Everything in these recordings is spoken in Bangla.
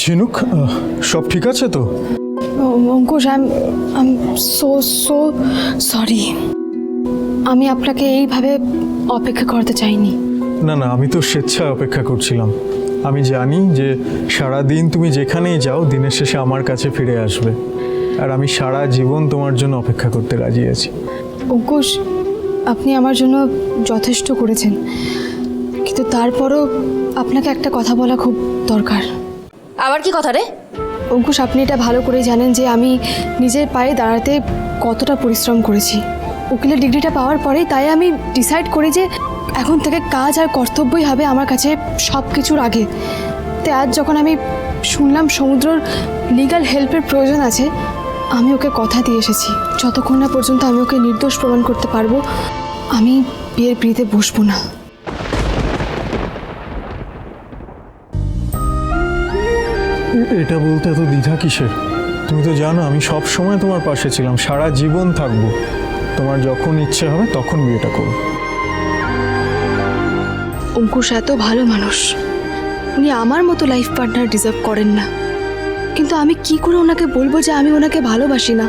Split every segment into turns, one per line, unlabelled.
ঝিনুক সব ঠিক আছে তো?
Ankush I I so so sorry আমি আপনাকে এইভাবে অপেক্ষা করতে চাইনি।
না না আমি তো স্বেচ্ছায় অপেক্ষা করছিলাম। আমি জানি যে সারা দিন তুমি যেখানেই যাও দিনের শেষে আমার কাছে ফিরে আসবে। আর আমি সারা জীবন তোমার জন্য অপেক্ষা করতে রাজি আছি।
অঙ্কুশ আপনি আমার জন্য যথেষ্ট করেছেন। কিন্তু তারপরও আপনাকে একটা কথা বলা খুব দরকার।
আবার কি কথা রে?
অঙ্কুশ, আপনি এটা ভালো করে জানেন যে আমি নিজের পায়ে দাঁড়াতে কতটা পরিশ্রম করেছি। উকিলের ডিগ্রিটা পাওয়ার পরেই তাই আমি ডিসাইড করি যে এখন থেকে কাজ আর কর্তব্যই হবে আমার কাছে সব কিছুর আগে। তাই আজ যখন আমি শুনলাম সমুদ্রর লিগ্যাল হেল্পের প্রয়োজন আছে, আমি ওকে কথা দিয়ে এসেছি। যতক্ষণ না পর্যন্ত আমি ওকে নির্দোষ প্রমাণ করতে পারব, আমি বিয়ের পিড়িতে বসবো না।
এটা বলতে এত দ্বিধা কিসের? তুমি তো জানো আমি সব সময় তোমার পাশে ছিলাম সারা জীবন থাকব। তোমার যখন ইচ্ছে হবে তখন বিয়েটা করো
অঙ্কুশ এত ভালো মানুষ। উনি আমার মতো লাইফ পার্টনার ডিজার্ভ করেন না। কিন্তু আমি কি করে ওনাকে বলব যে আমি ওনাকে ভালোবাসি না?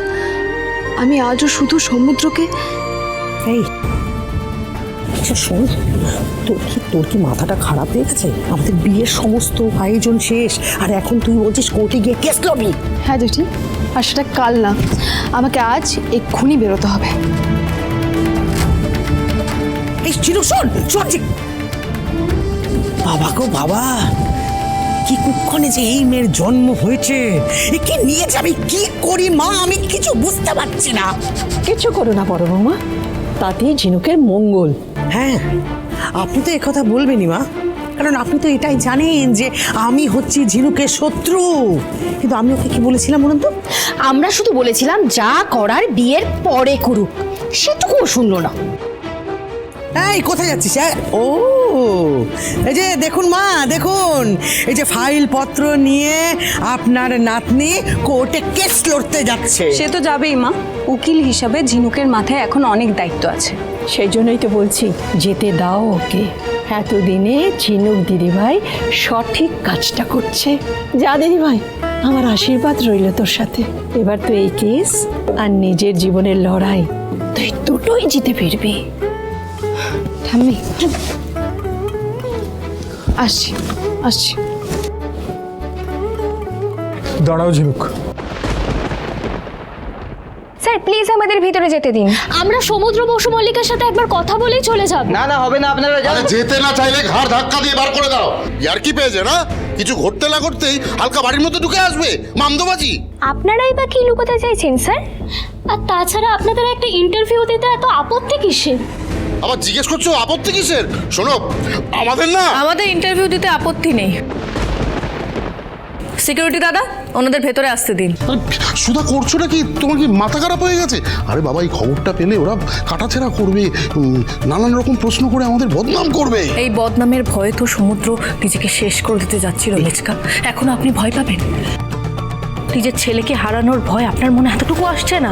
আমি আজও শুধু সমুদ্রকে
এই আচ্ছা শোন তোর কি তোর কি মাথাটা খারাপ হয়ে গেছে? আমাদের বিয়ের সমস্ত আয়োজন শেষ আর এখন তুই বলছিস কোর্টে গিয়ে কেস লবি?
হ্যাঁ জেঠি আর সেটা কাল না। আমাকে আজ এক্ষুনি বেরোতে হবে।
এই চিরু শোন শোন। বাবা গো বাবা কি কুক্ষণে যে এই মেয়ের জন্ম হয়েছে? একে নিয়ে যাবে? কি করি মা? আমি কিছু বুঝতে পারছি না।
কিছু করো না বড় বৌমা। তাতেই ঝিনুকের মঙ্গল।
হ্যাঁ আপনি তো কথা বলবেনই মা। কারণ আপনি তো এটাই জানেন যে আমি হচ্ছি ঝিনুকের শত্রু। কিন্তু আমি ওকে কি বলেছিলাম বলুন তো?
আমরা শুধু বলেছিলাম যা করার বিয়ের পরে করুক। সেটুকুও শুনলো না।
এই কোথায় যাচ্ছিস? হ্যাঁ? ও এই যে দেখুন মা দেখুন। এই যে ফাইল পত্র নিয়ে আপনার নাতনি কোর্টে কেস লড়তে যাচ্ছে।
সে তো যাবেই মা। উকিল হিসাবে ঝিনুকের মাথায় এখন অনেক দায়িত্ব আছে।
সেই জন্যই তো বলছি যেতে দাও ওকে। এতদিনে ঝিনুক দিদিভাই সঠিক কাজটা করছে। যা দিদিভাই আমার আশীর্বাদ রইল তোর সাথে। এবার তো এই কেস আর নিজের জীবনের লড়াই তুই দুটোই জিতে ফিরবি।
ঠাম্মি আসছি আসছি।
দাঁড়াও ঝিনুক।
স্যার প্লিজ আমাদের ভিতরে যেতে দিন।
আমরা সমুদ্র বসু মল্লিকের সাথে একবার কথা বলেই চলে যাব।
না না হবে না আপনারা
আরে যেতে না চাইলে ঘাড় ধাক্কা দিয়ে বার করে দাও। ইয়ার কি পেয়েছে না? কিছু ঘটতে না ঘটতেই হালকা বাড়ির মধ্যে ঢুকে আসবে মামদোবাজি।
আপনারাই বা কি লুকোতে চাইছেন স্যার? আর তাছাড়া আপনাদের একটা ইন্টারভিউ দিতে এত আপত্তি কিসের?
আবার জিজ্ঞেস করছ আপত্তি কিসের? শোনো আমাদের না
আমাদের ইন্টারভিউ দিতে আপত্তি নেই। সিকিউরিটি দাদা ওনাদের ভেতরে আসতে দিন।
সুধা করছ নাকি? তোমার কি মাথা খারাপ হয়ে গেছে? আরে বাবা এই খবরটা পেলে ওরা কাটাছেড়া করবে। নানান রকম প্রশ্ন করে আমাদের বদনাম করবে।
এই বদনামের ভয়ে তো সমুদ্র নিজেকে শেষ করে দিতে যাচ্ছিল লেচকা এখন আপনি ভয় পাবেন। নিজের ছেলেকে হারানোর ভয় আপনার মনে এতটুকু আসছে না?